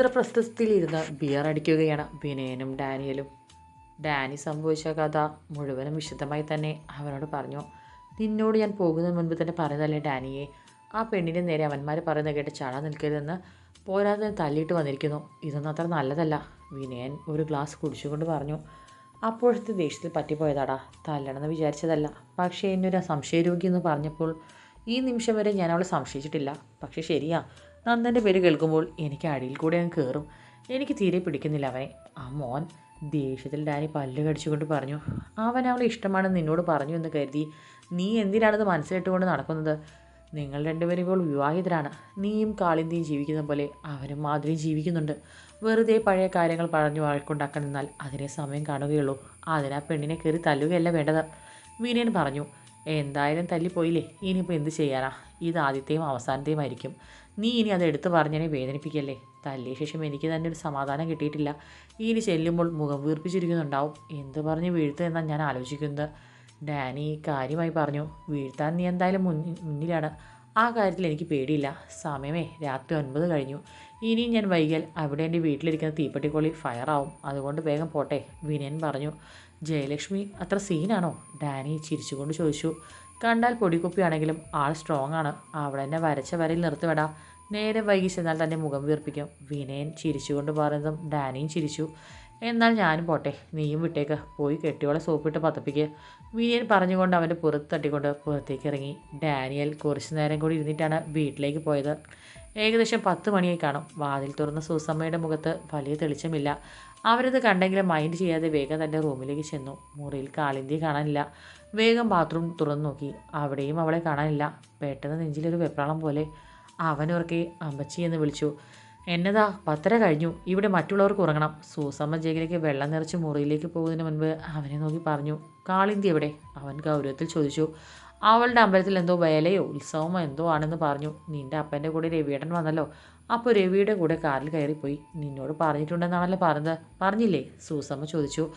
ഇന്ദ്രപ്രസ്ഥത്തിലിരുന്ന് beer അടിക്കുകയാണ് വിനയനും ഡാനിയലും. Dani സംഭവിച്ച കഥ മുഴുവനും വിശദമായി തന്നെ അവനോട് പറഞ്ഞു. നിന്നോട് ഞാൻ പോകുന്നതിന് മുൻപ് തന്നെ പറയുന്നതല്ലേ ഡാനിയെ? ആ പെണ്ണിന്റെ നേരെ അവന്മാർ പറയുന്നത് കേട്ട് ചാടാൻ നിൽക്കരുതെന്ന് പോരാതെ തല്ലിയിട്ട് വന്നിരിക്കുന്നു. ഇതൊന്നും അത്ര നല്ലതല്ല വിനയൻ ഒരു ഗ്ലാസ് കുടിച്ചുകൊണ്ട് പറഞ്ഞു. അപ്പോഴത്തെ ദേഷ്യത്തിൽ പറ്റിപ്പോയതാടാ തല്ലണമെന്ന് വിചാരിച്ചതല്ല. പക്ഷേ എന്നൊരു സംശയ സംശയരോഗി എന്ന് പറഞ്ഞപ്പോൾ ഈ നിമിഷം വരെ ഞാൻ അവളെ സംശയിച്ചിട്ടില്ല. പക്ഷേ ശരിയാ നന്ദന്റെ പേര് കേൾക്കുമ്പോൾ എനിക്ക് അടിയിൽ കൂടെ അങ്ങ് കയറും എനിക്ക് തീരെ പിടിക്കുന്നില്ല അവനെ. ആ മോൻ ദേഷ്യത്തിൽ ഡാനി പല്ല് കടിച്ചുകൊണ്ട് പറഞ്ഞു അവൻ അവളെ ഇഷ്ടമാണെന്ന് നിന്നോട് പറഞ്ഞു എന്ന് കരുതി. നീ എന്തിനാണത് മനസ്സിലിട്ടുകൊണ്ട് നടക്കുന്നത്? നിങ്ങൾ രണ്ടുപേരും ഇപ്പോൾ വിവാഹിതരാണ്. നീയും കാളിന്തിയും ജീവിക്കുന്ന പോലെ അവനും മാധുരിയും ജീവിക്കുന്നുണ്ട്. വെറുതെ പഴയ കാര്യങ്ങൾ പറഞ്ഞു വഴക്കുണ്ടാക്കാൻ നിന്നാൽ അതിനെ സമയം കാണുകയുള്ളൂ. അതിനാ പെണ്ണിനെ കയറി തല്ലുകയല്ല വേണ്ടത്. വിനയൻ പറഞ്ഞു എന്തായാലും തല്ലിപ്പോയില്ലേ? ഇനിയിപ്പോൾ എന്ത് ചെയ്യാനാ? ഇത് ആദ്യത്തെയും അവസാനത്തെയും ആയിരിക്കും. നീ ഇനി അത് എടുത്തു പറഞ്ഞതിനെ വേദനിപ്പിക്കല്ലേ? തല്ലിയ ശേഷം എനിക്ക് തന്നെ ഒരു സമാധാനം കിട്ടിയിട്ടില്ല. ഇനി ചെല്ലുമ്പോൾ മുഖം വീർപ്പിച്ചിരിക്കുന്നുണ്ടാവും. എന്ത് പറഞ്ഞ് വീഴ്ത്തു എന്നാണ് ഞാൻ ആലോചിക്കുന്നത്? ഡാനി കാര്യമായി പറഞ്ഞു വീഴ്ത്താൻ നീ എന്തായാലും മുന്നിലാണ്. ആ കാര്യത്തിൽ എനിക്ക് പേടിയില്ല. സമയമേ രാത്രി ഒൻപത് കഴിഞ്ഞു. ഇനിയും ഞാൻ വൈകിയാൽ അവിടെ എന്റെ വീട്ടിലിരിക്കുന്ന തീപ്പെട്ടിക്കൊള്ളി ഫയറാവും. അതുകൊണ്ട് വേഗം പോട്ടെ വിനയൻ പറഞ്ഞു. ജയലക്ഷ്മി അത്ര സീനാണോ? ഡാനി ചിരിച്ചുകൊണ്ട് ചോദിച്ചു. കണ്ടാൽ പൊടിക്കുപ്പിയാണെങ്കിലും ആൾ സ്ട്രോങ് ആണ്. അവിടെ എന്നെ വരച്ച വരയിൽ നിർത്തിവിടാം. നേരെ വൈകി ചെന്നാൽ തന്നെ മുഖം വീർപ്പിക്കും. വിനയൻ ചിരിച്ചുകൊണ്ട് പറയുന്നതും ഡാനിയും ചിരിച്ചു. എന്നാൽ ഞാനും പോട്ടെ. നീയും വിട്ടേക്ക്. പോയി കെട്ടിയോളെ സോപ്പിട്ട് പതപ്പിക്കുക വിനയൻ പറഞ്ഞുകൊണ്ട് അവന്റെ പുറത്ത് തട്ടിക്കൊണ്ട് പുറത്തേക്ക് ഇറങ്ങി. ഡാനിയൽ കുറച്ചു നേരം കൂടി ഇരുന്നിട്ടാണ് വീട്ടിലേക്ക് പോയത്. ഏകദേശം പത്ത് മണിയായി കാണും. വാതിൽ തുറന്ന സൂസമ്മയുടെ മുഖത്ത് വലിയ തെളിച്ചമില്ല. അവരത് കണ്ടെങ്കിലും മൈൻഡ് ചെയ്യാതെ വേഗം തന്റെ റൂമിലേക്ക് ചെന്നു. മുറിയിൽ കാളിന്തി കാണാനില്ല. വേഗം ബാത്റൂം തുറന്നു നോക്കി. അവിടെയും അവളെ കാണാനില്ല. പെട്ടെന്ന് നെഞ്ചിലൊരു വെപ്രാളം പോലെ അവനുറക്കെ അമ്മച്ചി എന്ന് വിളിച്ചു. എന്നതാ പത്തര കഴിഞ്ഞു. ഇവിടെ മറ്റുള്ളവർക്ക് ഉറങ്ങണം. സൂസമ്മ ജയിലേക്ക് വെള്ളം നിറച്ച് മുറിയിലേക്ക് പോകുന്നതിന് മുൻപ് അവനെ നോക്കി പറഞ്ഞു കാളിന്തി എവിടെ? അവൻ ഗൗരവത്തിൽ ചോദിച്ചു. അവളുടെ അമ്പലത്തിൽ എന്തോ വേലയോ ഉത്സവമോ എന്തോ ആണെന്ന് പറഞ്ഞു. നിന്റെ അപ്പന്റെ കൂടെ രവിയേട്ടൻ വന്നല്ലോ. അപ്പോൾ രവിയുടെ കൂടെ കാറിൽ കയറിപ്പോയി. നിന്നോട് പറഞ്ഞിട്ടുണ്ടെന്നാണല്ലോ പറഞ്ഞത്. പറഞ്ഞില്ലേ? സൂസമ്മ ചോദിച്ചു.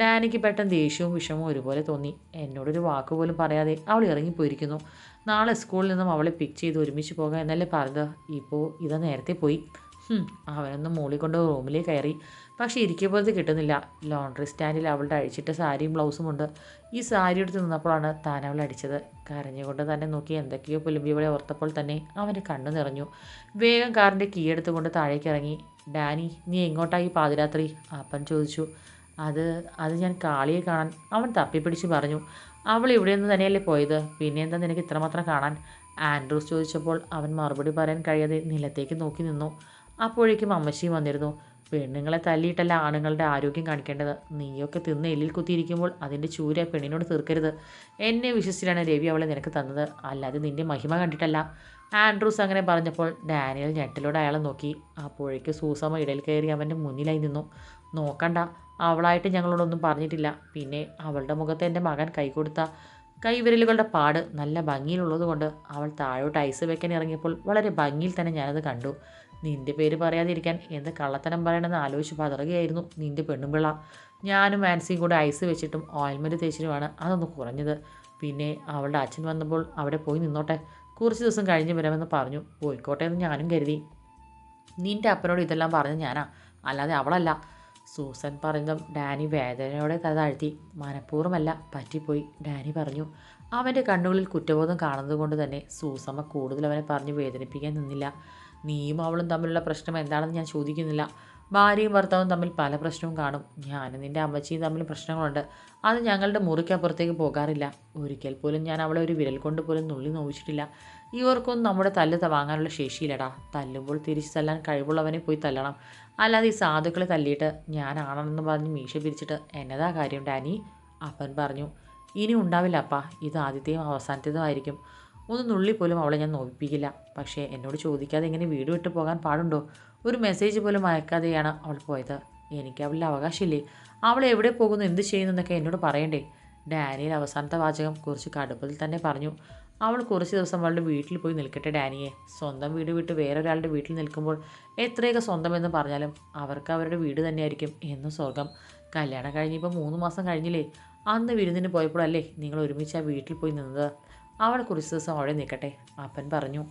ഡാനിക്ക് പെട്ടെന്ന് ദേഷ്യവും വിഷമവും ഒരുപോലെ തോന്നി. എന്നോടൊരു വാക്ക് പോലും പറയാതെ അവൾ ഇറങ്ങിപ്പോയിരിക്കുന്നു. നാളെ സ്കൂളിൽ നിന്നും അവളെ പിക്ക് ചെയ്ത് ഒരുമിച്ച് പോകാം എന്നല്ലേ പറഞ്ഞത്. ഇപ്പോൾ ഇതാ നേരത്തെ പോയി. അവനൊന്ന് മൂളിക്കൊണ്ട് റൂമിലേക്ക് കയറി. പക്ഷേ ഇരിക്കുക പോലത്തെ കിട്ടുന്നില്ല. ലോണ്ടറി സ്റ്റാൻഡിൽ അവളുടെ അഴിച്ചിട്ട സാരിയും ബ്ലൗസും ഉണ്ട്. ഈ സാരി എടുത്ത് നിന്നപ്പോഴാണ് താൻ അവളെ അടിച്ചത്. കരഞ്ഞുകൊണ്ട് തന്നെ നോക്കി എന്തൊക്കെയോ പുലുമ്പിയവളെ ഓർത്തപ്പോൾ തന്നെ അവന്റെ കണ്ണു നിറഞ്ഞു. വേഗം കാറിന്റെ കീ എടുത്തുകൊണ്ട് താഴേക്ക് ഇറങ്ങി. ഡാനി നീ എങ്ങോട്ടായി പാതിരാത്രി? അപ്പൻ ചോദിച്ചു. അത് അത് ഞാൻ കാളിയെ കാണാൻ അവൻ തപ്പിപ്പിടിച്ച് പറഞ്ഞു അവൾ ഇവിടെ നിന്ന് തന്നെയല്ലേ പോയത്? പിന്നെ എന്താ നിനക്ക് ഇത്രമാത്രം കാണാൻ? ആൻഡ്രൂസ് ചോദിച്ചപ്പോൾ അവൻ മറുപടി പറയാൻ കഴിയാതെ നിലത്തേക്ക് നോക്കി നിന്നു. അപ്പോഴേക്കും അമ്മശ്ശിയും വന്നിരുന്നു. പെണ്ണുങ്ങളെ തല്ലിയിട്ടല്ല ആണുങ്ങളുടെ ആരോഗ്യം കാണിക്കേണ്ടത്. നീയൊക്കെ തിന്ന് എല്ലിൽ കുത്തിയിരിക്കുമ്പോൾ അതിന്റെ ചൂര പെണ്ണിനോട് തീർക്കരുത്. എന്നെ വിശ്വസിച്ചിട്ടാണ് രവി അവളെ നിനക്ക് തന്നത്. അല്ലാതെ നിന്റെ മഹിമ കണ്ടിട്ടല്ല. ആൻഡ്രൂസ് അങ്ങനെ പറഞ്ഞപ്പോൾ ഡാനിയൽ ഞെട്ടിലൂടെ അയാളെ നോക്കി. അപ്പോഴേക്ക് സൂസമ്മ ഇടയിൽ കയറി അവന്റെ മുന്നിലായി നിന്നു. നോക്കണ്ട അവളായിട്ട് ഞങ്ങളോടൊന്നും പറഞ്ഞിട്ടില്ല. പിന്നെ അവളുടെ മുഖത്ത് എന്റെ മകൻ കൈ കൊടുത്ത കൈവിരലുകളുടെ പാട് നല്ല ഭംഗിയിലുള്ളത് കൊണ്ട് അവൾ താഴോട്ട് ഐസ് വെക്കാൻ ഇറങ്ങിയപ്പോൾ വളരെ ഭംഗിയിൽ തന്നെ ഞാനത് കണ്ടു. നിന്റെ പേര് പറയാതിരിക്കാൻ എന്ത് കള്ളത്തനം പറയണമെന്ന് ആലോചിച്ച് പതറുകയായിരുന്നു നിന്റെ പെണ്ണുമ്പിള ഞാനും മാൻസിയും കൂടെ ഐസ് വെച്ചിട്ടും ഓയിൽമെന്റ് തേച്ചിട്ടുമാണ് അതൊന്ന് കുറഞ്ഞത്. പിന്നെ അവളുടെ അച്ഛൻ വന്നപ്പോൾ അവിടെ പോയി നിന്നോട്ടെ. കുറച്ച് ദിവസം കഴിഞ്ഞ് വരാമെന്ന് പറഞ്ഞു. പോയിക്കോട്ടെ എന്ന് ഞാനും കരുതി. നിന്റെ അപ്പനോട് ഇതെല്ലാം പറഞ്ഞ ഞാനാ. അല്ലാതെ അവളല്ല. സൂസൻ പറഞ്ഞതും ഡാനി വേദനയോടെ തല താഴ്ത്തി. മനഃപൂർവമല്ല പറ്റിപ്പോയി ഡാനി പറഞ്ഞു. അവന്റെ കണ്ണുകളിൽ കുറ്റബോധം കാണുന്നത് കൊണ്ട് തന്നെ സൂസമ്മ കൂടുതൽ അവനെ പറഞ്ഞ് വേദനിപ്പിക്കാൻ നിന്നില്ല. നീയും അവളും തമ്മിലുള്ള പ്രശ്നം എന്താണെന്ന് ഞാൻ ചോദിക്കുന്നില്ല. ഭാര്യയും ഭർത്താവും തമ്മിൽ പല പ്രശ്നവും കാണും. ഞാനും നിന്റെ അമ്മച്ചിയും തമ്മിൽ പ്രശ്നങ്ങളുണ്ട്. അത് ഞങ്ങളുടെ മുറിക്കപ്പുറത്തേക്ക് പോകാറില്ല. ഒരിക്കൽ പോലും ഞാൻ അവളെ ഒരു വിരൽ കൊണ്ട് പോലും നുള്ളി നോവിച്ചിട്ടില്ല. ഇവർക്കൊന്നും നമ്മുടെ തല്ല് വാങ്ങാനുള്ള ശേഷിയില്ലടാ. തല്ലുമ്പോൾ തിരിച്ച് തല്ലാൻ കഴിവുള്ളവനെ പോയി തല്ലണം. അല്ലാതെ ഈ സാധുക്കളെ തല്ലിയിട്ട് ഞാനാണെന്ന് പറഞ്ഞ് മീശ പിരിച്ചിട്ട് എന്നതാ കാര്യം ഡാനി? അപ്പൻ പറഞ്ഞു ഇനി ഉണ്ടാവില്ല അപ്പാ. ഇത് ആദ്യത്തെയും അവസാനത്തേതും ആയിരിക്കും. ഒന്ന് നുള്ളി പോലും അവളെ ഞാൻ നോവിപ്പിക്കില്ല. പക്ഷേ എന്നോട് ചോദിക്കാതെ ഇങ്ങനെ വീട് വിട്ട് പോകാൻ പാടുണ്ടോ? ഒരു മെസ്സേജ് പോലും അയക്കാതെയാണ് അവൾ പോയത്. എനിക്ക് അവളുടെ അവകാശമില്ലേ? അവൾ എവിടെ പോകുന്നു? എന്ത് ചെയ്യുന്നു എന്നൊക്കെ എന്നോട് പറയണ്ടേ? ഡാനിയിൽ അവസാനത്തെ വാചകം കുറച്ച് കടുപ്പത്തിൽ തന്നെ പറഞ്ഞു. അവൾ കുറച്ച് ദിവസം അവളുടെ വീട്ടിൽ പോയി നിൽക്കട്ടെ ഡാനിയെ. സ്വന്തം വീട് വിട്ട് വേറൊരാളുടെ വീട്ടിൽ നിൽക്കുമ്പോൾ എത്രയൊക്കെ സ്വന്തം എന്ന് പറഞ്ഞാലും അവർക്ക് അവരുടെ വീട് തന്നെയായിരിക്കും എന്നും സ്വർഗം. കല്യാണം കഴിഞ്ഞിപ്പോൾ മൂന്ന് മാസം കഴിഞ്ഞില്ലേ? അന്ന് വിരുന്നിന് പോയപ്പോഴല്ലേ നിങ്ങൾ ഒരുമിച്ച് ആ വീട്ടിൽ പോയി നിന്നത്? അവൾ കുറച്ച് ദിവസം അവിടെ നിൽക്കട്ടെ അപ്പൻ പറഞ്ഞു.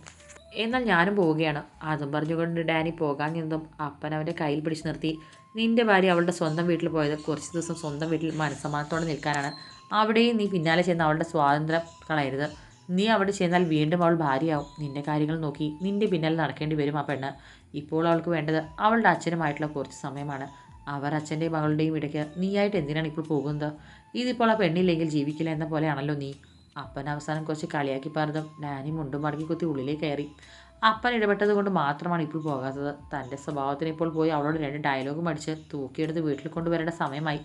എന്നാൽ ഞാനും പോവുകയാണ്. അതും പറഞ്ഞുകൊണ്ട് ഡാനി പോകാൻ നിന്നും അപ്പൻ അവന്റെ കയ്യിൽ പിടിച്ചു നിർത്തി. നിന്റെ ഭാര്യ അവളുടെ സ്വന്തം വീട്ടിൽ പോയത് കുറച്ച് ദിവസം സ്വന്തം വീട്ടിൽ മനസ്സമാനത്തോടെ നിൽക്കാനാണ്. അവിടെയും നീ പിന്നാലെ ചെന്ന് അവളുടെ സ്വാതന്ത്ര്യം കളയരുത്. നീ അവിടെ ചെന്നാൽ വീണ്ടും അവൾ ഭാര്യയാവും. നിന്റെ കാര്യങ്ങൾ നോക്കി നിന്റെ പിന്നാലെ നടക്കേണ്ടി വരും ആ പെണ്ണ്. ഇപ്പോൾ അവൾക്ക് വേണ്ടത് അവളുടെ അച്ഛനുമായിട്ടുള്ള കുറച്ച് സമയമാണ്. അവർ അച്ഛന്റെയും മകളുടെയും ഇടയ്ക്ക് നീയായിട്ട് എന്തിനാണ് ഇപ്പോൾ പോകുന്നത്? ഇതിപ്പോൾ ആ പെണ്ണില്ലെങ്കിൽ ജീവിക്കില്ല എന്ന പോലെയാണല്ലോ നീ. അപ്പൻ അവസാനം കുറച്ച് കളിയാക്കി പറഞ്ഞതും നാനി മുണ്ടും മടക്കി കുത്തി ഉള്ളിലേക്ക് കയറി. അപ്പൻ ഇടപെട്ടത് കൊണ്ട് മാത്രമാണ് ഇപ്പോൾ പോകാത്തത്. തന്റെ സ്വഭാവത്തിന് ഇപ്പോൾ പോയി അവളോട് രണ്ട് ഡയലോഗും അടിച്ച് തൂക്കിയെടുത്ത് വീട്ടിൽ കൊണ്ടുവരേണ്ട സമയമായി.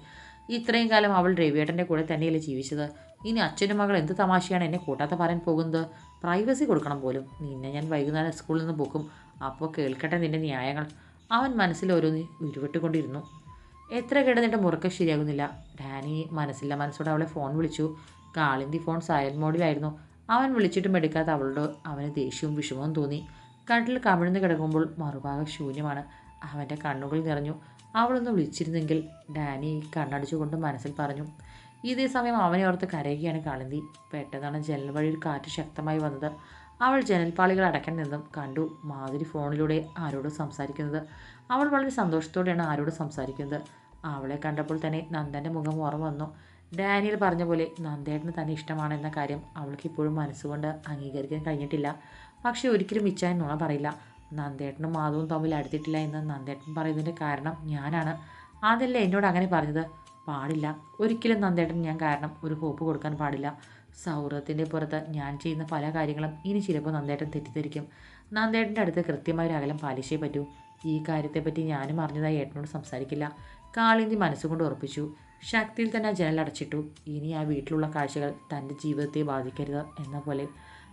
ഇത്രയും കാലം അവൾ രവിയേട്ടന്റെ കൂടെ തന്നെയല്ലേ ജീവിച്ചത്. ഇനി അച്ഛനും മകൾ എന്ത് തമാശയാണ് എന്നെ കൂട്ടാത്ത പറയാൻ പോകുന്നത്? പ്രൈവസി കൊടുക്കണം പോലും. നിന്നെ ഞാൻ വൈകുന്നേരം സ്കൂളിൽ നിന്ന് പോക്കും. അപ്പോൾ കേൾക്കട്ടെ നിന്റെ ന്യായങ്ങൾ. അവൻ മനസ്സിൽ ഓരോന്ന് ഉരുവിട്ടുകൊണ്ടിരുന്നു. എത്ര കിടന്നിട്ട് മുറക്കം ശരിയാകുന്നില്ല. ഡാനി മനസ്സില്ല മനസ്സോടെ അവളെ ഫോൺ വിളിച്ചു. കാളിന്തി ഫോൺ സൈലന്റ് മോഡിലായിരുന്നു. അവൻ വിളിച്ചിട്ടും എടുക്കാത്ത അവളോട് അവന് ദേഷ്യവും വിഷമവും തോന്നി. കട്ടിൽ കമിഴ്ന്ന് കിടക്കുമ്പോൾ മറുഭാഗം ശൂന്യമാണ്. അവന്റെ കണ്ണുകൾ നിറഞ്ഞു. അവളൊന്ന് വിളിച്ചിരുന്നെങ്കിൽ ഡാനി കണ്ണടിച്ചുകൊണ്ട് മനസ്സിൽ പറഞ്ഞു ഇതേ സമയം അവനെ ഓർത്ത് കരയുകയാണ് കാളിന്തി. പെട്ടെന്നാണ് ജനൽ വഴി ഒരു കാറ്റ് ശക്തമായി വന്നത്. അവൾ ജനൽപ്പാളികൾ അടയ്ക്കാൻ നിന്നും കണ്ടു മാധുരി ഫോണിലൂടെ ആരോട് സംസാരിക്കുന്നത്. അവൾ വളരെ സന്തോഷത്തോടെയാണ് ആരോട് സംസാരിക്കുന്നത്. അവളെ കണ്ടപ്പോൾ തന്നെ നന്ദന്റെ മുഖം ഓർമ്മ വന്നു. ഡാനിയൽ പറഞ്ഞ പോലെ നന്ദേട്ടന് തന്നെ ഇഷ്ടമാണെന്ന കാര്യം അവൾക്ക് ഇപ്പോഴും മനസ്സുകൊണ്ട് അംഗീകരിക്കാൻ കഴിഞ്ഞിട്ടില്ല. പക്ഷേ ഒരിക്കലും ഇച്ഛാൻ നുണ പറയില്ല. നന്ദേട്ടനും മാധവും തമ്മിൽ അടുത്തിട്ടില്ല എന്ന് നന്ദേട്ടൻ പറയുന്നതിന്റെ കാരണം ഞാനാണ്. അതല്ലേ എന്നോട് അങ്ങനെ പറഞ്ഞത്? പാടില്ല. ഒരിക്കലും നന്ദേട്ടൻ ഞാൻ കാരണം ഒരു ഹോപ്പ് കൊടുക്കാൻ പാടില്ല. സൗഹൃദത്തിന്റെ പുറത്ത് ഞാൻ ചെയ്യുന്ന പല കാര്യങ്ങളും ഇനി ചിലപ്പോൾ നന്ദേട്ടൻ തെറ്റിദ്ധരിക്കും. നന്ദേട്ടന്റെ അടുത്ത് കൃത്യമായ ഒരു അകലം പാലിച്ചേ പറ്റൂ. ഈ കാര്യത്തെപ്പറ്റി ഞാനും അറിഞ്ഞതായി ഏട്ടനോട് സംസാരിക്കില്ല. കാളിന്തി മനസ്സുകൊണ്ട് ഉറപ്പിച്ചു. ശക്തിയിൽ തന്നെ ജനലടച്ചിട്ടു ഇനി ആ വീട്ടിലുള്ള കാഴ്ചകൾ തന്റെ ജീവിതത്തെ ബാധിക്കരുത് എന്ന പോലെ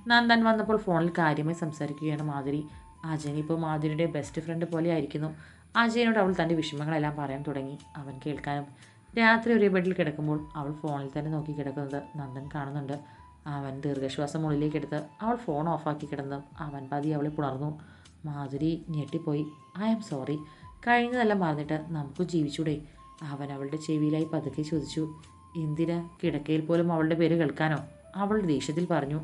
നന്ദൻ വന്നപ്പോൾ ഫോണിൽ കാര്യമായി സംസാരിക്കുകയാണ് മാധുരി. അജയൻ ഇപ്പോൾ മാധുരിയുടെ ബെസ്റ്റ് ഫ്രണ്ട് പോലെ ആയിരിക്കുന്നു. അജയനോട് അവൾ തന്റെ വിഷമങ്ങളെല്ലാം പറയാൻ തുടങ്ങി. അവൻ കേൾക്കാനും രാത്രി ഒരേ ബെഡിൽ കിടക്കുമ്പോൾ അവൾ ഫോണിൽ തന്നെ നോക്കി കിടക്കുന്നത് നന്ദൻ കാണുന്നുണ്ട്. അവൻ ദീർഘശ്വാസം ഉള്ളിലേക്ക് എടുത്ത് അവൾ ഫോൺ ഓഫാക്കി കിടന്നതും അവൻ പതി അവളെ പുണർന്നു. മാധുരി ഞെട്ടിപ്പോയി. ഐ ആം സോറി കഴിഞ്ഞതെല്ലാം മറന്നിട്ട് നമുക്ക് ജീവിച്ചൂടെ. അവൻ അവളുടെ ചെവിയിലായി പതുക്കെ ചോദിച്ചു എന്തിനാ കിടക്കയിൽ പോലും അവളുടെ പേര് കേൾക്കാനോ? അവൾ ദേഷ്യത്തിൽ പറഞ്ഞു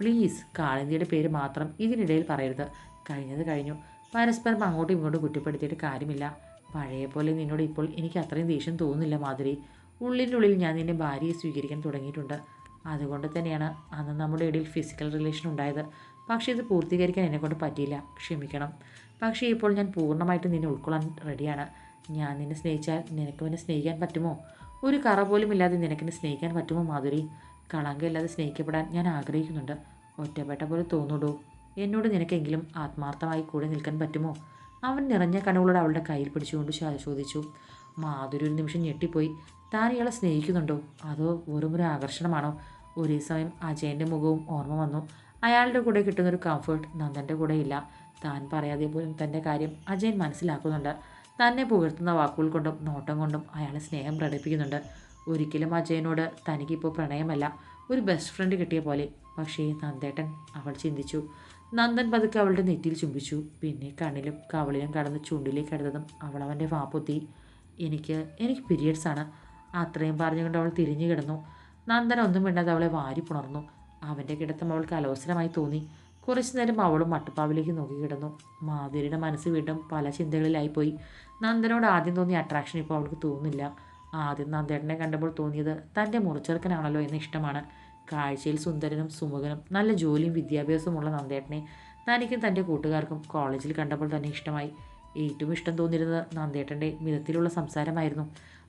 പ്ലീസ് കാളിന്തിയുടെ പേര് മാത്രം ഇതിനിടയിൽ പറയരുത്. കഴിഞ്ഞത് കഴിഞ്ഞു. പരസ്പരം അങ്ങോട്ടും ഇങ്ങോട്ടും കുറ്റപ്പെടുത്തിയിട്ട് കാര്യമില്ല. പഴയ പോലെ നിന്നോട് ഇപ്പോൾ എനിക്ക് അത്രയും ദേഷ്യം തോന്നുന്നില്ല മാധുരി. ഉള്ളിന്റെ ഉള്ളിൽ ഞാൻ നിന്നെ ഭാര്യയെ സ്വീകരിക്കാൻ തുടങ്ങിയിട്ടുണ്ട്. അതുകൊണ്ട് തന്നെയാണ് അന്ന് നമ്മുടെ ഇടയിൽ ഫിസിക്കൽ റിലേഷൻ ഉണ്ടായത്. പക്ഷേ ഇത് പൂർത്തീകരിക്കാൻ എന്നെക്കൊണ്ട് പറ്റിയില്ല. ക്ഷമിക്കണം. പക്ഷേ ഇപ്പോൾ ഞാൻ പൂർണമായിട്ടും നിന്നെ ഉൾക്കൊള്ളാൻ റെഡിയാണ് ഞാൻ നിന്നെ സ്നേഹിച്ചാൽ നിനക്ക് എന്നെ സ്നേഹിക്കാൻ പറ്റുമോ? ഒരു കറ പോലും ഇല്ലാതെ നിനക്കെന്നെ സ്നേഹിക്കാൻ പറ്റുമോ മാധുരി? കളങ്കമില്ലാതെ സ്നേഹിക്കപ്പെടാൻ ഞാൻ ആഗ്രഹിക്കുന്നുണ്ട്. ഒറ്റപ്പെട്ട പോലെ തോന്നുള്ളൂ എന്നോട് നിനക്കെങ്കിലും ആത്മാർത്ഥമായി കൂടെ നിൽക്കാൻ പറ്റുമോ? അവൻ നിറഞ്ഞ കണ്ണുകളോട് അവളുടെ കയ്യിൽ പിടിച്ചുകൊണ്ട് ചോദിച്ചു മാധുരി ഒരു നിമിഷം ഞെട്ടിപ്പോയി. താൻ ഇയാളെ സ്നേഹിക്കുന്നുണ്ടോ? അതോ വെറും ഒരു ആകർഷണമാണോ? ഒരേ സമയം അജയന്റെ മുഖവും ഓർമ്മ വന്നു. അയാളുടെ കൂടെ കിട്ടുന്നൊരു കംഫർട്ട് നന്ദന്റെ കൂടെ ഇല്ല. താൻ പറയാതെ പോലും തന്റെ കാര്യം അജയൻ മനസ്സിലാക്കുന്നുണ്ട്. തന്നെ പുകഴ്ത്തുന്ന വാക്കുകൾ കൊണ്ടും നോട്ടം കൊണ്ടും അയാളെ സ്നേഹം പ്രകടിപ്പിക്കുന്നുണ്ട്. ഒരിക്കലും അജയനോട് തനിക്കിപ്പോൾ പ്രണയമല്ല. ഒരു ബെസ്റ്റ് ഫ്രണ്ട് കിട്ടിയ പോലെ. പക്ഷേ നന്ദേട്ടൻ അവൾ ചിന്തിച്ചു. നന്ദൻ പതുക്കെ അവളുടെ നെറ്റിയിൽ ചുംബിച്ചു. പിന്നെ കണ്ണിലും കവളിലും കടന്ന് ചുണ്ടിലേക്ക് അടുത്തതും അവൾ അവന്റെ വാപ്പൊത്തി. എനിക്ക് എനിക്ക് പീരിയഡ്സ് ആണ്. അത്രയും പറഞ്ഞുകൊണ്ട് അവൾ തിരിഞ്ഞു കിടന്നു. നന്ദൻ ഒന്നും മിണ്ടാതെ അവളെ വാരി പുണർന്നു. അവന്റെ കിടത്തം അവൾക്ക് അലോസരമായി തോന്നി. കുറച്ചു നേരം അവളും മട്ടുപ്പാവിലേക്ക് നോക്കി കിടന്നു. മാധുരിയുടെ മനസ്സ് വീണ്ടും പല ചിന്തകളിലായിപ്പോയി. നന്ദനോട് ആദ്യം തോന്നിയ അട്രാക്ഷൻ ഇപ്പോൾ അവൾക്ക് തോന്നുന്നില്ല. ആദ്യം നന്ദേട്ടനെ കണ്ടപ്പോൾ തോന്നിയത് തന്റെ മുറിച്ചെറുക്കനാണല്ലോ എന്ന ഇഷ്ടമാണ്. കാഴ്ചയിൽ സുന്ദരനും സുമുഖനും നല്ല ജോലിയും വിദ്യാഭ്യാസവുമുള്ള നന്ദേട്ടനെ തനിക്കും തന്റെ കൂട്ടുകാർക്കും കോളേജിൽ കണ്ടപ്പോൾ തന്നെ ഇഷ്ടമായി. ഏറ്റവും ഇഷ്ടം തോന്നിയിരുന്നത് നന്ദേട്ടന്റെ മിതത്തിലുള്ള സംസാരമായിരുന്നു.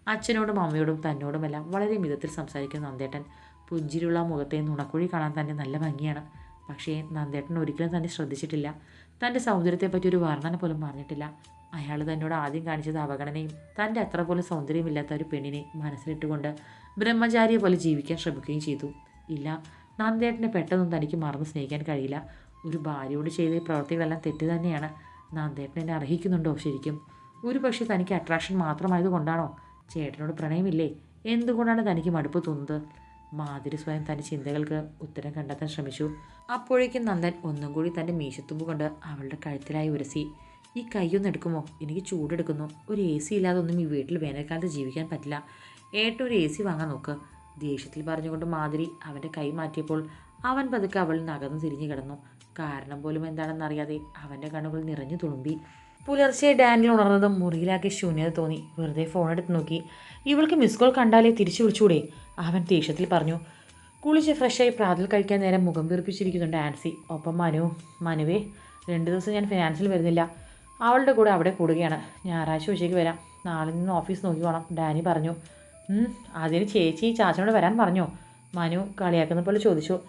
അച്ഛനോടും അമ്മയോടും തന്നോടുമെല്ലാം വളരെ മിതത്തിൽ സംസാരിക്കുന്ന നന്ദേട്ടൻ പുഞ്ചിരിയുള്ള മുഖത്തെ നുണക്കുഴി കാണാൻ തന്നെ നല്ല ഭംഗിയാണ്. പക്ഷേ നന്ദേട്ടൻ ഒരിക്കലും തന്നെ ശ്രദ്ധിച്ചിട്ടില്ല. തന്റെ സൗന്ദര്യത്തെപ്പറ്റി ഒരു വർണന പോലും പറഞ്ഞിട്ടില്ല. അയാൾ തന്നോട് ആദ്യം കാണിച്ചത് അവഗണനയും തന്റെ അത്ര പോലും സൗന്ദര്യമില്ലാത്ത ഒരു പെണ്ണിനെ മനസ്സിലിട്ടുകൊണ്ട് ബ്രഹ്മചാരിയെ പോലെ ജീവിക്കാൻ ശ്രമിക്കുകയും ചെയ്തു. ഇല്ല നന്ദേട്ടനെ പെട്ടെന്നും തനിക്ക് മറന്ന് സ്നേഹിക്കാൻ കഴിയില്ല. ഒരു ഭാര്യയോട് ചെയ്ത പ്രവൃത്തികളെല്ലാം തെറ്റ് തന്നെയാണ്. എന്നെ അർഹിക്കുന്നുണ്ടോ ശരിക്കും? ഒരു പക്ഷേ തനിക്ക് അട്രാക്ഷൻ മാത്രമായതുകൊണ്ടാണോ ചേട്ടനോട് പ്രണയമില്ലേ? എന്തുകൊണ്ടാണ് തനിക്ക് മടുപ്പ് തോന്നുന്നത്? മാധുരി സ്വയം തന്റെ ചിന്തകൾക്ക് ഉത്തരം കണ്ടെത്താൻ ശ്രമിച്ചു. അപ്പോഴേക്കും നന്ദൻ ഒന്നും കൂടി തന്റെ മീശത്തുമ്പ് കൊണ്ട് അവളുടെ കഴുത്തിലായി ഉരസി. ഈ കൈയൊന്ന് എടുക്കുമോ? എനിക്ക് ചൂടെടുക്കുന്നു. ഒരു എ സി ഇല്ലാതെ ഒന്നും ഈ വീട്ടിൽ വേനൽക്കാലത്ത് ജീവിക്കാൻ പറ്റില്ല. ഏട്ടൊരു ഒരു എ സി വാങ്ങാൻ നോക്ക്. ദേഷ്യത്തിൽ പറഞ്ഞുകൊണ്ട് മാതിരി അവന്റെ കൈ മാറ്റിയപ്പോൾ അവൻ പതുക്കെ അവളിൽ നിന്ന് തിരിഞ്ഞു കിടന്നു. കാരണം പോലും എന്താണെന്നറിയാതെ അവന്റെ കണ്ണുകൾ നിറഞ്ഞു തുളുമ്പി. പുലർച്ചെ ഡാനിൽ ഉണർന്നതും മുറിയിലാക്കി ശൂന്യത തോന്നി. വെറുതെ ഫോൺ എടുത്ത് നോക്കി. ഇവൾക്ക് മിസ് കോൾ കണ്ടാലേ തിരിച്ചു വിളിച്ചൂടെ? അവൻ ദേഷ്യത്തിൽ പറഞ്ഞു കുളിച്ച് ഫ്രഷായി പ്രാതൽ കഴിക്കാൻ നേരം മുഖം വീർപ്പിച്ചിരിക്കുന്നുണ്ട് ആൻസി. ഒപ്പം മനു മനുവേ രണ്ട് ദിവസം ഞാൻ ഫിനാൻസിൽ വരുന്നില്ല. അവളുടെ കൂടെ അവിടെ കൂടുകയാണ്. ഞായറാഴ്ച ഉച്ചയ്ക്ക് വരാം. നാളെ നിന്ന് ഓഫീസ് നോക്കി പോകണം ഡാനി പറഞ്ഞു. "ഉം, അതിന് ചേച്ചി ചാച്ചനോട് വരാൻ പറഞ്ഞു മനു കളിയാക്കുന്ന പോലെ ചോദിച്ചു.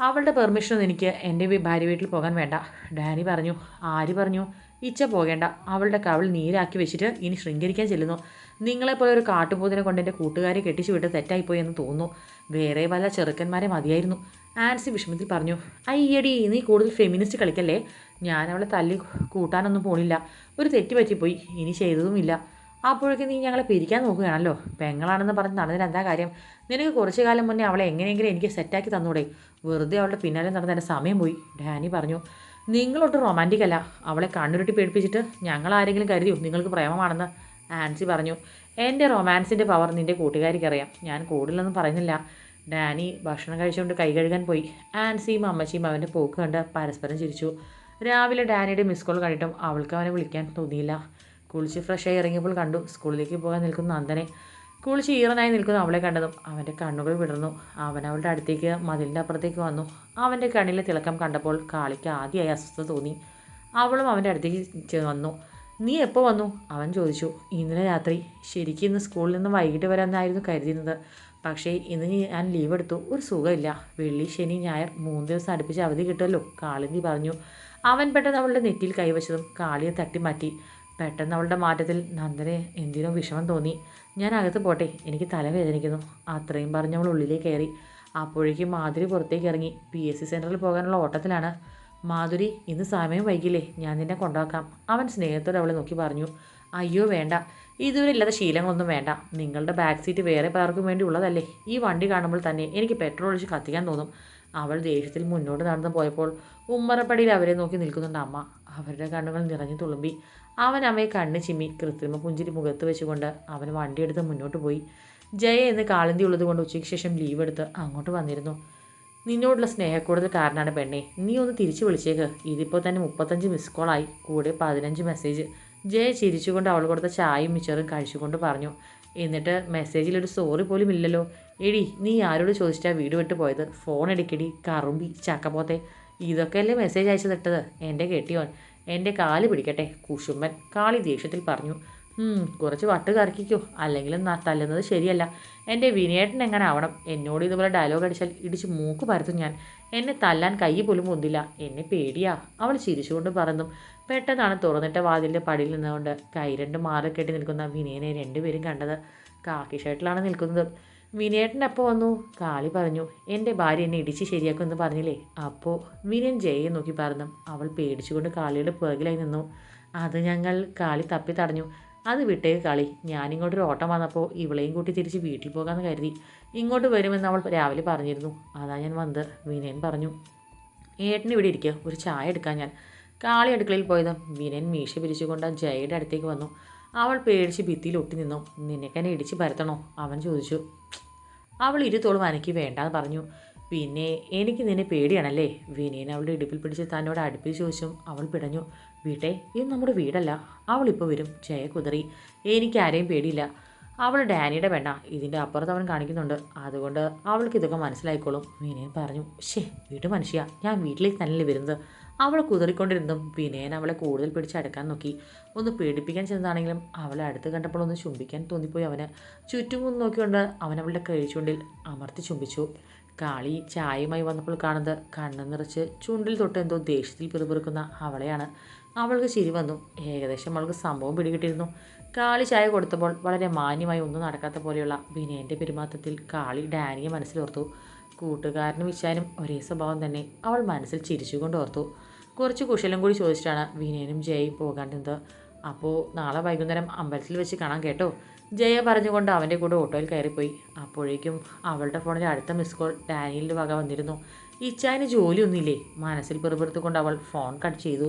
അവളുടെ പെർമിഷനൊന്നും എനിക്ക് എന്റെ ഭാര്യ വീട്ടിൽ പോകാൻ വേണ്ട ഡാനി പറഞ്ഞു. ആര് പറഞ്ഞു? ഇച്ച പോകേണ്ട. അവളുടെ കവൾ നീരാക്കി വെച്ചിട്ട് ഇനി ശൃംഗരിക്കാൻ ചെല്ലുന്നു. നിങ്ങളെപ്പോലെ ഒരു കാട്ടുപോതിനെ കൊണ്ട് എന്റെ കൂട്ടുകാരെ കെട്ടിച്ചു വിട്ട് തെറ്റായിപ്പോയി എന്ന് തോന്നുന്നു. വേറെ പല ചെറുക്കന്മാരെ മതിയായിരുന്നു. ആൻസി വിഷമത്തിൽ പറഞ്ഞു അയ്യടി നീ കൂടുതൽ ഫെമിനിസ്റ്റ് കളിക്കല്ലേ? ഞാൻ അവളെ തല്ലി കൂട്ടാനൊന്നും പോണില്ല. ഒരു തെറ്റ് പറ്റിപ്പോയി. ഇനി ചെയ്തതുമില്ല. അപ്പോഴേക്കും നീ ഞങ്ങളെ പിരിക്കാൻ നോക്കുകയാണല്ലോ. പെങ്ങളാണെന്ന് പറഞ്ഞ് നടന്നതിന് എന്താ കാര്യം? നിനക്ക് കുറച്ചു കാലം മുന്നേ അവളെ എങ്ങനെയെങ്കിലും എനിക്ക് സെറ്റാക്കി തന്നൂടെ. വെറുതെ അവളുടെ പിന്നാലെ നടന്ന എന്റെ സമയം പോയി ഡാനി പറഞ്ഞു. നിങ്ങളൊട്ടും റൊമാന്റിക് അല്ല. അവളെ കണ്ണുരുട്ടി പേടിപ്പിച്ചിട്ട് ഞങ്ങൾ ആരെങ്കിലും കരുതിയോ? നിങ്ങൾക്ക് പ്രേമമാണെന്ന് ആൻസി പറഞ്ഞു. എന്റെ റൊമാൻസിന്റെ പവർ നിന്റെ കൂട്ടുകാരിക്കറിയാം. ഞാൻ കൂടുതലൊന്നും പറയുന്നില്ല. ഡാനി ഭക്ഷണം കഴിച്ചുകൊണ്ട് കൈ കഴുകാൻ പോയി. ആൻസിയും അമ്മച്ചിയും അവന്റെ പോക്ക് കണ്ട് പരസ്പരം ചിരിച്ചു. രാവിലെ ഡാനിയുടെ മിസ് കോൾ കണ്ടിട്ടും അവൾക്ക് അവനെ വിളിക്കാൻ തോന്നിയില്ല. കുളിച്ച് ഫ്രഷായി ഇറങ്ങിയപ്പോൾ കണ്ടു. സ്കൂളിലേക്ക് പോകാൻ നിൽക്കുന്ന നന്ദനെ കുളിച്ച് ചീറനായി നിൽക്കുന്നു അവളെ കണ്ടതും അവന്റെ കണ്ണുകൾ വിടർന്നു. അവൻ അവളുടെ അടുത്തേക്ക് മതിലിന്റെ അപ്പുറത്തേക്ക് വന്നു. അവന്റെ കണ്ണിലെ തിളക്കം കണ്ടപ്പോൾ കാളിക്ക് ആദ്യമായി അസ്വസ്ഥത തോന്നി. അവളും അവന്റെ അടുത്തേക്ക് വന്നു. നീ എപ്പോൾ വന്നു? അവൻ ചോദിച്ചു. ഇന്നലെ രാത്രി. ശരിക്കും ഇന്ന് സ്കൂളിൽ നിന്ന് വൈകിട്ട് വരാമെന്നായിരുന്നു കരുതിയിരുന്നത്. പക്ഷേ ഇന്ന് ഞാൻ ലീവ് എടുത്തു. ഒരു സുഖമില്ല. വെള്ളി ശനി ഞായർ മൂന്ന് ദിവസം അടുപ്പിച്ച് അവധി കിട്ടുമല്ലോ കാളിന്തി പറഞ്ഞു. അവൻ പെട്ടെന്ന് അവളുടെ നെറ്റിയിൽ കൈവച്ചതും കാളിയെ തട്ടി മാറ്റി പെട്ടെന്ന് അവളുടെ മാറ്റത്തിൽ നന്ദന് എന്തിനോ വിഷമം തോന്നി. ഞാൻ അകത്ത് പോട്ടെ എനിക്ക് തലവേദനിക്കുന്നു അത്രയും പറഞ്ഞ് അവൾ ഉള്ളിലേക്ക് കയറി. അപ്പോഴേക്കും മാധുരി പുറത്തേക്ക് ഇറങ്ങി. പി എസ് സി സെന്ററിൽ പോകാനുള്ള ഓട്ടത്തിലാണ്. മാധുരി ഇന്ന് സമയം വൈകില്ലേ? ഞാൻ നിന്നെ കൊണ്ടാക്കാം അവൻ സ്നേഹത്തോടെ അവളെ നോക്കി പറഞ്ഞു. അയ്യോ വേണ്ട. ഇതുവരെ ഇല്ലാത്ത ശീലങ്ങളൊന്നും വേണ്ട. നിങ്ങളുടെ ബാക്ക് സീറ്റ് വേറെ പലർക്കും വേണ്ടി ഉള്ളതല്ലേ? ഈ വണ്ടി കാണുമ്പോൾ തന്നെ എനിക്ക് പെട്രോൾ ഒഴിച്ച് കത്തിക്കാൻ തോന്നും. അവൾ ദേഷ്യത്തിൽ മുന്നോട്ട് നടന്നു പോയപ്പോൾ ഉമ്മറപ്പടിയിൽ അവരെ നോക്കി നിൽക്കുന്നുണ്ട് അമ്മ. അവരുടെ കണ്ണുകൾ നിറഞ്ഞു തുളുമ്പി. അവൻ അവയെ കണ്ണ് ചിമ്മി കൃത്രിമ പുഞ്ചിരി മുഖത്ത് വെച്ചുകൊണ്ട് അവൻ വണ്ടിയെടുത്ത് മുന്നോട്ട് പോയി. ജയ എന്ന് കാളിന്തി ഉള്ളതുകൊണ്ട് ഉച്ചയ്ക്ക് ശേഷം ലീവ് എടുത്ത് അങ്ങോട്ട് വന്നിരുന്നു. നിന്നോടുള്ള സ്നേഹക്കൂടുതൽ കാരണമാണ് പെണ്ണെ. നീ ഒന്ന് തിരിച്ചു വിളിച്ചേക്ക്. ഇതിപ്പോൾ തന്നെ മുപ്പത്തഞ്ച് മിസ് കോളായി കൂടെ പതിനഞ്ച് മെസ്സേജ് ജയ ചിരിച്ചുകൊണ്ട് അവൾ കൊടുത്ത ചായയും മിച്ചറും കഴിച്ചുകൊണ്ട് പറഞ്ഞു. എന്നിട്ട് മെസ്സേജിലൊരു സോറി പോലും ഇല്ലല്ലോ. എടി നീ ആരോട് ചോദിച്ചിട്ടാ വീട് വിട്ട് പോയത്? ഫോൺ എടുക്കടി. കറുമ്പി ചക്കപ്പോത്തെ ഇതൊക്കെയല്ലേ മെസ്സേജ് അയച്ചു തട്ടത് എന്റെ കെട്ടിയോൻ. എന്റെ കാൽ പിടിക്കട്ടെ കുശുമ്പൻ കാളി ദേഷ്യത്തിൽ പറഞ്ഞു "ഉം, കുറച്ച് വട്ട് കറക്കിക്കോ. അല്ലെങ്കിലും തല്ലുന്നത് ശരിയല്ല. എന്റെ വിനയേട്ടൻ എങ്ങനെ ആവണം? എന്നോട് ഇതുപോലെ ഡയലോഗ് അടിച്ചാൽ ഇടിച്ച് മൂക്ക് പരത്തും ഞാൻ. എന്നെ തല്ലാൻ കൈ പോലും പൊന്തില്ല. എന്നെ പേടിയാ. അവൾ ചിരിച്ചുകൊണ്ട് പറഞ്ഞു പെട്ടെന്നാണ് തുറന്നിട്ട വാതിലിന്റെ പടിയിൽ നിന്നുകൊണ്ട് കൈ രണ്ട് മാറി കെട്ടി നിൽക്കുന്ന വിനയനെ രണ്ടുപേരും കണ്ടത്. കാക്കി ഷർട്ടിലാണ് നിൽക്കുന്നത്. വിനയേട്ടൻ അപ്പോൾ വന്നു. കാളി പറഞ്ഞു എന്റെ ഭാര്യ എന്നെ ഇടിച്ച് ശരിയാക്കുമെന്ന് പറഞ്ഞില്ലേ? അപ്പോൾ വിനയൻ ജയയെ നോക്കി പറഞ്ഞു. അവൾ പേടിച്ചുകൊണ്ട് കാളിയുടെ പുറകിലായി നിന്നു. അത് ഞങ്ങൾ കാളി തപ്പി തടഞ്ഞു. അത് വിട്ടേ കളി. ഞാനിങ്ങോട്ടൊരു ഓട്ടം വന്നപ്പോൾ ഇവളെയും കൂട്ടി തിരിച്ച് വീട്ടിൽ പോകാമെന്ന് കരുതി. ഇങ്ങോട്ട് വരുമെന്ന് അവൾ രാവിലെ പറഞ്ഞിരുന്നു. അതാ ഞാൻ വന്നത് വിനയൻ പറഞ്ഞു. ഏട്ടൻ ഇവിടെ ഇരിക്കുക ഒരു ചായ എടുക്കാൻ ഞാൻ. കാളി അടുക്കളയിൽ പോയതും വിനയൻ മീശ പിരിച്ചുകൊണ്ട് ജയയുടെ അടുത്തേക്ക് വന്നു. അവൾ പേടിച്ച് ഭിത്തിയിൽ ഒട്ടി നിന്നു. നിനക്കെന്നെ ഇടിച്ച് പരത്തണോ? അവൻ ചോദിച്ചു. അവൾ ഇരുത്തോളും അനക്ക് വേണ്ടാന്ന് പറഞ്ഞു. പിന്നെ എനിക്ക് നിന്നെ പേടിയാണല്ലേ? വിനയൻ അവളുടെ ഇടുപ്പിൽ പിടിച്ച് തന്നോട് അടുപ്പിച്ച് ചോദിച്ചും അവൾ പിടഞ്ഞു. വീട്ടെ ഇത് നമ്മുടെ വീടല്ല. അവളിപ്പോൾ വരും. ജയ കുതറി. എനിക്ക് ആരെയും പേടിയില്ല. അവൾ ഡാനിയുടെ പെണ്ണ. ഇതിന്റെ അപ്പുറത്ത് അവൻ കാണിക്കുന്നുണ്ട്. അതുകൊണ്ട് അവൾക്ക് ഇതൊക്കെ മനസ്സിലായിക്കോളും. വിനയൻ പറഞ്ഞു ഷേ വീട്ടു മനുഷ്യ. ഞാൻ വീട്ടിലേക്ക് തന്നെ വരുന്നത്? അവൾ കുതിറിക്കൊണ്ടിരുന്നതും വിനയൻ അവളെ കൂടുതൽ പിടിച്ചടക്കാൻ നോക്കി. ഒന്ന് പേടിപ്പിക്കാൻ ചെന്നതാണെങ്കിലും അവളെ അടുത്ത് കണ്ടപ്പോൾ ഒന്ന് ചുംബിക്കാൻ തോന്നിപ്പോയി അവന്. ചുറ്റും നോക്കിക്കൊണ്ട് അവൻ അവളുടെ കഴിച്ചുകൊണ്ടിൽ അമർത്തി ചുംബിച്ചു. കാളി ചായയുമായി വന്നപ്പോൾ കാണുന്നത് കണ്ണു നിറച്ച് ചുണ്ടിൽ തൊട്ട് എന്തോ ദേഷ്യത്തിൽ പിറുപിറുക്കുന്ന അവളെയാണ്. അവൾക്ക് ചിരി വന്നു. ഏകദേശം അവൾക്ക് സംഭവം പിടികിട്ടിരുന്നു കാളി ചായ കൊടുത്തപ്പോൾ വളരെ മാന്യമായി ഒന്നും നടക്കാത്ത പോലെയുള്ള വിനയന്റെ പെരുമാറ്റത്തിൽ കാളി ഡാനിയെ മനസ്സിലോർത്തു. കൂട്ടുകാരനും വിശാനും ഒരേ സ്വഭാവം തന്നെ അവൾ മനസ്സിൽ ചിരിച്ചുകൊണ്ട് ഓർത്തു. കുറച്ച് കുശലം കൂടി ചോദിച്ചിട്ടാണ് വിനയനും ജയയും പോകാണ്ടിരുന്നത് അപ്പോൾ നാളെ വൈകുന്നേരം അമ്പലത്തിൽ വെച്ച് കാണാൻ കേട്ടോ. ജയ പറഞ്ഞുകൊണ്ട് അവന്റെ കൂടെ ഓട്ടോയിൽ കയറിപ്പോയി. അപ്പോഴേക്കും അവളുടെ ഫോണിൽ അടുത്ത മിസ് കോൾ ഡാനിയലിന്റെ വക വന്നിരുന്നു. ഇച്ചായന് ജോലിയൊന്നുമില്ലേ? മനസ്സിൽ പെറുപെറുത്തുകൊണ്ട് അവൾ ഫോൺ കട്ട് ചെയ്തു.